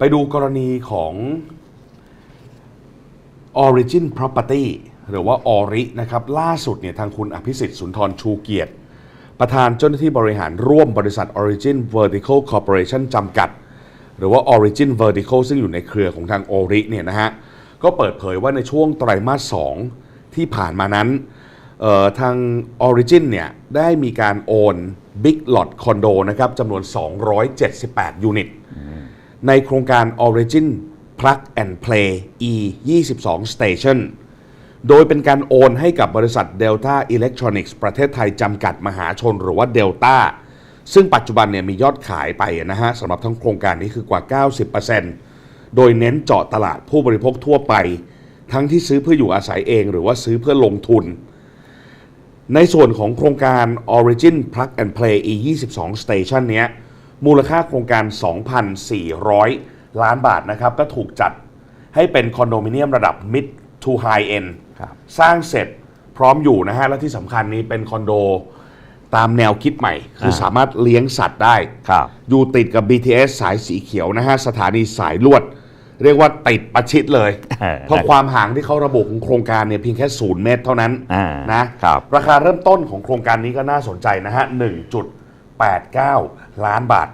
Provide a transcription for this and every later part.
ไปดูกรณีของ Origin Property หรือว่า ORI นะครับ ล่าสุดเนี่ยทางคุณอภิสิทธิ์สุนทรชูเกียรติ ประธานเจ้าหน้าที่บริหารร่วมบริษัท Origin Vertical Corporation จำกัด หรือว่า Origin Vertical ซึ่งอยู่ในเครือของทาง ORI เนี่ยนะฮะ ก็เปิดเผยว่าในช่วงไตรมาส 2 ที่ผ่านมานั้นเอ่อทาง Origin เนี่ยได้มีการโอน Big Lot Condo นะครับจำนวน 278 ยูนิต ในโครงการ Origin Plug and Play E 22 Station โดยเป็นการโอนให้กับบริษัท Delta Electronics ประเทศไทยจำกัดมหาชนหรือว่า Delta ซึ่งปัจจุบันเนี่ยมียอดขายไปนะฮะสำหรับทั้งโครงการนี้คือกว่า 90%โดยเน้นเจาะตลาดผู้บริโภคทั่วไป ทั้งที่ซื้อเพื่ออยู่อาศัยเอง หรือว่าซื้อเพื่อลงทุน ในส่วนของโครงการ Origin Plug and Play E 22 Station เนี้ย มูลค่าโครงการ 2,400 ล้านบาทนะครับ ก็ถูกจัดให้เป็นคอนโดมิเนียมระดับ Mid to High End ครับสร้างเสร็จพร้อมอยู่นะฮะ และที่สำคัญนี้เป็นคอนโดตามแนวคิดใหม่ คือสามารถเลี้ยงสัตว์ได้ครับอยู่ติดกับ BTS สายสีเขียวนะฮะ สถานีสายลวด เรียกว่าติดประชิดเลยเออเพราะความห่างที่เขาระบุของโครงการเนี่ยเพียงแค่0เมตรเท่านั้นอ่านะครับราคาเริ่มต้นของโครงการนี้ก็น่าสนใจนะฮะ 1.89 ล้านบาท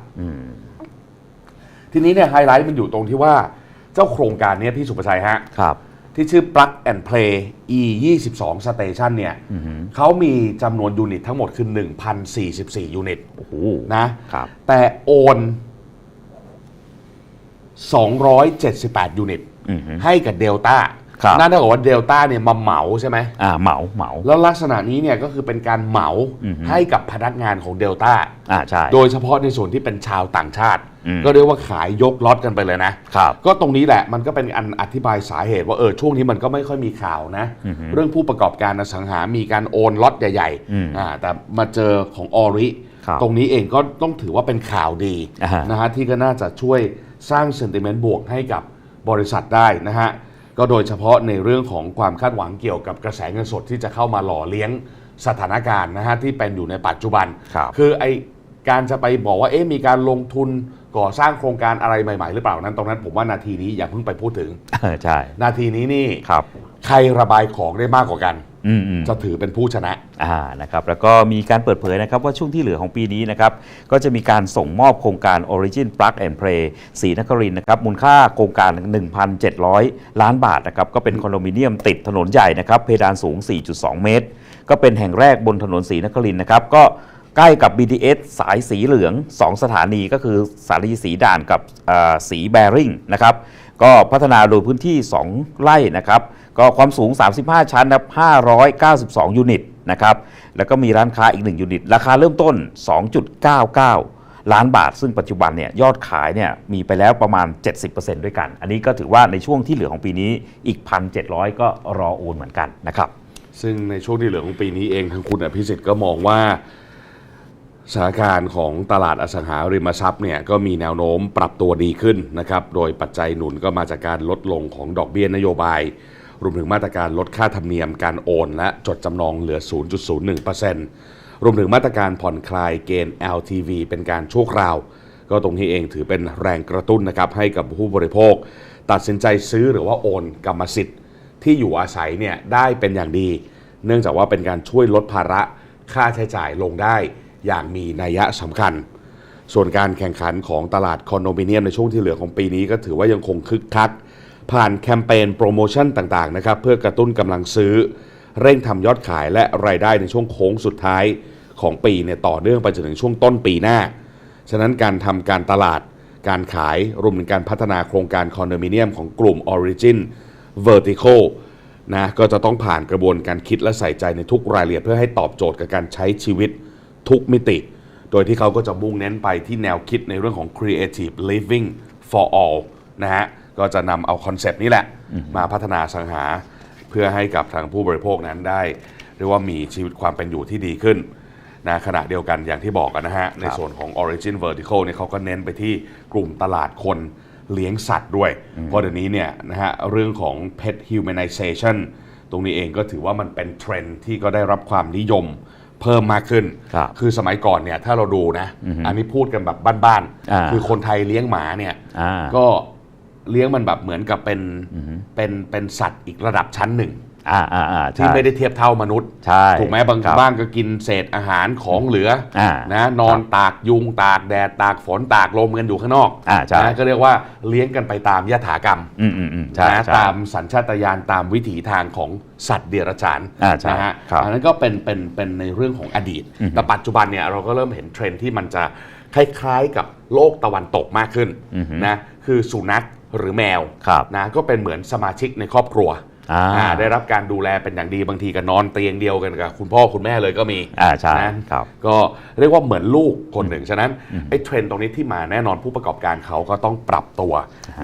ทีนี้เนี่ยไฮไลท์มันอยู่ตรงที่ว่าเจ้าโครงการเนี้พี่สุประชัยฮะ ครับ ที่ชื่อ Plug and Play E 22 Station เนี่ยเขามีจำนวนยูนิตทั้งหมดคือ 1,044 ยูนิตโอ้โหนะครับแต่โอน 278 ยูนิตอือฮึให้กับเดลต้า ครับนั่นเท่ากับว่าเดลต้าเนี่ยมาเหมาใช่ไหมอ่าเหมาเหมา แล้วลักษณะนี้เนี่ยก็คือเป็นการเหมาอือฮึ ให้กับพนักงานของเดลต้าอ่าใช่โดยเฉพาะในส่วนที่เป็นชาวต่างชาติ อืมก็เรียกว่าขายยกล็อตกันไปเลยนะ ครับ ก็ตรงนี้แหละมันก็เป็นอันอธิบายสาเหตุว่าเออช่วงนี้มันก็ไม่ค่อยมีข่าวนะ อือฮึเรื่องผู้ประกอบการอสังหามีการโอนล็อตใหญ่อืมๆอ่าแต่มาเจอของออริ ครับตรงนี้เองก็ต้องถือว่าเป็นข่าวดีอ่าฮะนะฮะที่ก็น่าจะช่วยสร้างเซนติเมนต์บวกให้กับบริษัทได้นะฮะ ก็โดยเฉพาะในเรื่องของความคาดหวังเกี่ยวกับกระแสเงินสดที่จะเข้ามาหล่อเลี้ยงสถานการณ์นะฮะที่เป็นอยู่ในปัจจุบันครับคือไอการจะไปบอกว่าเอ๊ะมีการลงทุนก่อสร้างโครงการอะไรใหม่ ๆ หรือเปล่านั้นตรงนั้นผมว่านาทีนี้อย่าเพิ่งไปพูดถึง เออใช่นาทีนี้นี่ครับ ใครระบายของได้มากกว่ากันอืมอืม จะถือเป็นผู้ชนะอ่านะครับแล้วก็มีการเปิดเผยนะครับว่าช่วงที่เหลือของปีนี้นะครับก็จะมีการส่งมอบโครงการ Origin Plug and Play ศรีนครินทร์นะครับมูลค่าโครงการ 1,700 ล้านบาทนะครับก็เป็นคอนโดมิเนียมติดถนนใหญ่นะครับเพดานสูง 4.2 เมตร ก็เป็นแห่งแรกบนถนนศรีนครินทร์นะครับก็ใกล้กับ BTS สายสีเหลือง 2 สถานีก็คือสถานีสีด่านกับเอ่อสีแบริ่งนะครับก็พัฒนาโดยพื้นที่ 2 ไร่นะครับ ก็ความสูง 35 ชั้นนะครับ592 ยูนิตนะครับ แล้วก็มีร้านค้าอีก 1 ยูนิต ราคาเริ่มต้น 2.99 ล้านบาท ซึ่งปัจจุบันเนี่ยยอดขายเนี่ยมีไปแล้วประมาณ 70%ด้วยกัน อันนี้ก็ถือว่าในช่วงที่เหลือของปีนี้อีก 1,700 ก็รอโอนเหมือนกันนะครับ ซึ่งในช่วงที่เหลือของปีนี้เองทางคุณอภิสิทธิ์ก็มองว่าสถานการณ์ของตลาดอสังหาริมทรัพย์เนี่ยก็มีแนวโน้มปรับตัวดีขึ้นนะครับ โดยปัจจัยหนุนก็มาจากการลดลงของดอกเบี้ยนโยบาย รวมถึงมาตรการลดค่าธรรมเนียมการโอน และจดจำนองเหลือ 0.01%รวมถึงมาตรการผ่อนคลายเกณฑ์ LTV เป็นการชั่วคราว ก็ตรงนี้เองถือเป็นแรงกระตุ้นนะครับให้กับผู้บริโภค ตัดสินใจซื้อหรือว่าโอนกรรมสิทธิ์ ที่อยู่อาศัยเนี่ยได้เป็นอย่างดี เนื่องจากว่าเป็นการช่วยลดภาระค่าใช้จ่ายลงได้อย่างมีนัยสำคัญ ส่วนการแข่งขันของตลาดคอนโดมิเนียมในช่วงที่เหลือของปีนี้ก็ถือว่ายังคงคึกคัก ผ่านแคมเปญโปรโมชั่นต่างๆนะครับเพื่อกระตุ้นกำลังซื้อ เร่งทำยอดขายและรายได้ในช่วงโค้งสุดท้ายของปีเนี่ยต่อเนื่องไปจนถึงช่วงต้นปีหน้า ฉะนั้นการทำการตลาด การขายรวมถึงการพัฒนาโครงการคอนโดมิเนียมของกลุ่ม Origin Vertical นะก็จะต้องผ่านกระบวนการคิดและใส่ใจในทุกรายละเอียดเพื่อให้ตอบโจทย์กับการใช้ชีวิตทุกมิติ โดยที่เขาก็จะมุ่งเน้นไปที่แนวคิดในเรื่องของ creative living for all นะฮะ ก็จะนำเอาคอนเซปต์นี้แหละ มาพัฒนาสังหาเพื่อให้กับทางผู้บริโภคนั้นได้ เรียกว่ามีชีวิตความเป็นอยู่ที่ดีขึ้นนะขณะเดียวกันอย่างที่บอกกันนะฮะ ในส่วนของ Origin Vertical เนี่ยเขาก็เน้นไปที่กลุ่มตลาดคนเลี้ยงสัตว์ด้วย เพราะเดี๋ยวนี้เนี่ยนะฮะเรื่องของ pet humanization ตรงนี้เองก็ถือว่ามันเป็นเทรนด์ที่ก็ได้รับความนิยมเพิ่มมากขึ้นครับคือสมัยก่อนเนี่ยถ้าเราดูนะ อันนี้พูดกันแบบบ้านอ่าๆคือคนไทยเลี้ยงหมาเนี่ยอ่าก็ เลี้ยงมันแบบเหมือนกับเป็นอือฮึเป็นเป็นสัตว์อีกระดับชั้นหนึ่งอ่าอ่าอ่าที่ใช่ไม่ได้เทียบเท่ามนุษย์ใช่ถูกไหมบางครับบ้านก็กินเศษอาหารของเหลืออ่านะนอนตากยุงตากแดดตากฝนตากลมกันอยู่ข้างนอกอ่าใช่นะก็เรียกว่าเลี้ยงกันไปตามยถากรรมอืมอืมอืมใช่นะใช่ตามสัญชาตญาณตามวิถีทางของสัตว์เดรัจฉานอ่าใช่นะฮะครับอันนั้นก็เป็นเป็นเป็นในเรื่องของอดีตอือฮึแต่ปัจจุบันเนี่ยเราก็เริ่มเห็นเทรนด์ที่มันจะคล้ายๆกับโลกตะวันตกมากขึ้นอือฮึนะคือสุนัข หรือแมวครับนะก็เป็นเหมือนสมาชิกในครอบครัวอ่าอ่าได้รับการดูแลเป็นอย่างดีบางทีก็นอนเตียงเดียวกันกับคุณพ่อคุณแม่เลยก็มีอ่าใช่นะครับก็เรียกว่าเหมือนลูกคนหนึ่ง ฉะนั้นไอ้เทรนด์ตรงนี้ที่มาแน่นอนผู้ประกอบการเขาก็ต้องปรับตัว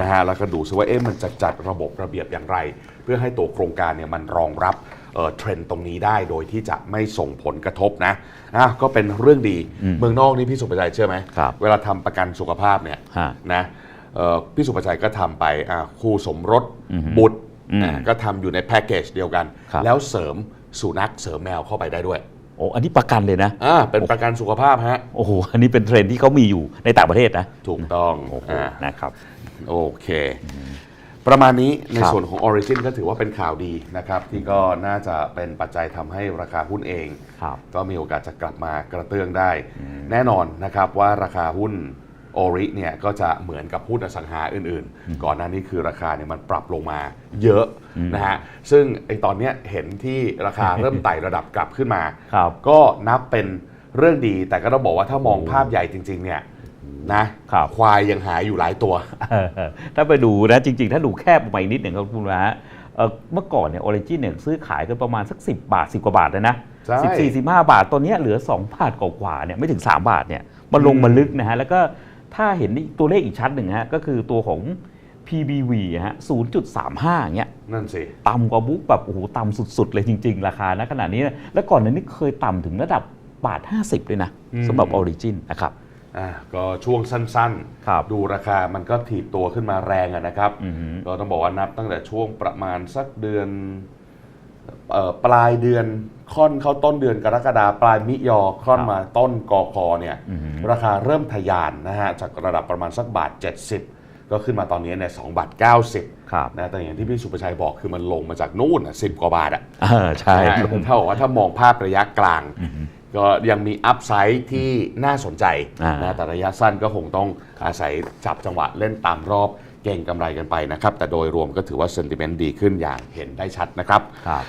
นะฮะแล้วก็ดูซิว่าเอ๊ะมันจะจัดระบบระเบียบอย่างไร เพื่อให้ตัวโครงการเนี่ยมันรองรับเอ่อเทรนด์ตรงนี้ได้โดยที่จะไม่ส่งผลกระทบนะอะก็เป็นเรื่องดีอืมเมืองนอกนี่พี่สุประชัยเชื่อไหมครับเวลาทำประกันสุขภาพเนี่ยฮะนะเอ่อ พี่สุประชัยก็ทำไปอะคู่สมรสอือฮึบุตรอืมอะก็ทำอยู่ในแพ็กเกจเดียวกันครับแล้วเสริมสุนัขเสริมแมวเข้าไปได้ด้วยโอ้อันนี้ประกันเลยนะอ่าเป็นประกันสุขภาพฮะโอ้โหอันนี้เป็นเทรนด์ที่เขามีอยู่ในต่างประเทศนะ ถูกต้องโอ้โหอ่านะครับโอเค ประมาณนี้ในครับส่วนของ Origin ก็ถือว่าเป็นข่าวดีนะครับ ที่ก็น่าจะเป็นปัจจัยทำให้ราคาหุ้นเองครับก็มีโอกาสจะกลับมากระเตื้องได้ แน่นอนนะครับว่าราคาหุ้น โอริเนี่ยก็จะเหมือนกับหุ้นอสังหาอื่นๆ ก่อนหน้านี้คือราคาเนี่ยมันปรับลงมาเยอะนะฮะซึ่งไอตอนเนี้ยเห็นที่ราคาเริ่มไต่ระดับกลับขึ้นมา ครับก็นับเป็นเรื่องดีแต่ก็ต้องบอกว่าถ้ามองภาพใหญ่จริง ๆ เนี่ยนะครับควายยังหายอยู่หลายตัว เออถ้าไปดูนะจริง ๆ ถ้าดูแคบออกไปอีกนิดหนึ่งครับคุณนะฮะเอ่อเมื่อก่อนเนี่ยออริจินเนี่ยซื้อขายกันประมาณสัก 10 บาท 10 กว่าบาทเลยนะใช่สิบสี่สิบห้าบาทตอนเนี้ยเหลือ 2 บาทกว่าๆเนี่ยไม่ถึง 3 บาทเนี่ยมันลงมาลึกนะฮะแล้วก็ ถ้าเห็นตัวเลขอีกชั้นหนึ่งฮะก็คือตัวของ PBV อะฮะ 0.35อย่างเงี้ย นั่นสิ ต่ำกว่าบุ๊กแบบโอ้โหต่ำสุดๆ เลยจริง ๆ ราคาณขนาดนี้นะแล้วก่อนหนั้นนี่เคยต่ำถึงระดับบาท 50 ด้วยนะอืม สำหรับออริจินนะครับ อ่าก็ช่วงสั้นครับดูราคามันก็ถีบตัวขึ้นมาแรงอะนะครับ อือฮึ ก็ต้องบอกว่านับตั้งแต่ช่วงประมาณสักเดือนเอ่อปลายเดือน ค่อนเข้าต้นเดือนกรกฎาปลายมิยอค่อนมาต้นกอคอเนี่ยอือฮึราคาเริ่มทะยานนะฮะจากระดับประมาณสักบาท 70 ก็ขึ้นมาตอนนี้เนี่ยสบาท90ครับนะแต่อย่างที่พี่สุประชัยบอกคือมันลงมาจากนู่นสิบกว่าบาทอะเออใช่นะฮะลงเท่ากับว่าถ้ามองภาพระยะกลาง ก็ยังมีอัพไซด์ที่น่าสนใจอ่านนะแต่ระยะสั้นก็คงต้องอาศัยจับจังหวะเล่นตามรอบเก่งกำไรกันไปนะครับ แต่โดยรวมก็ถือว่าเซนติเมนต์ดีขึ้นอย่างเห็นได้ชัดนะครับครับ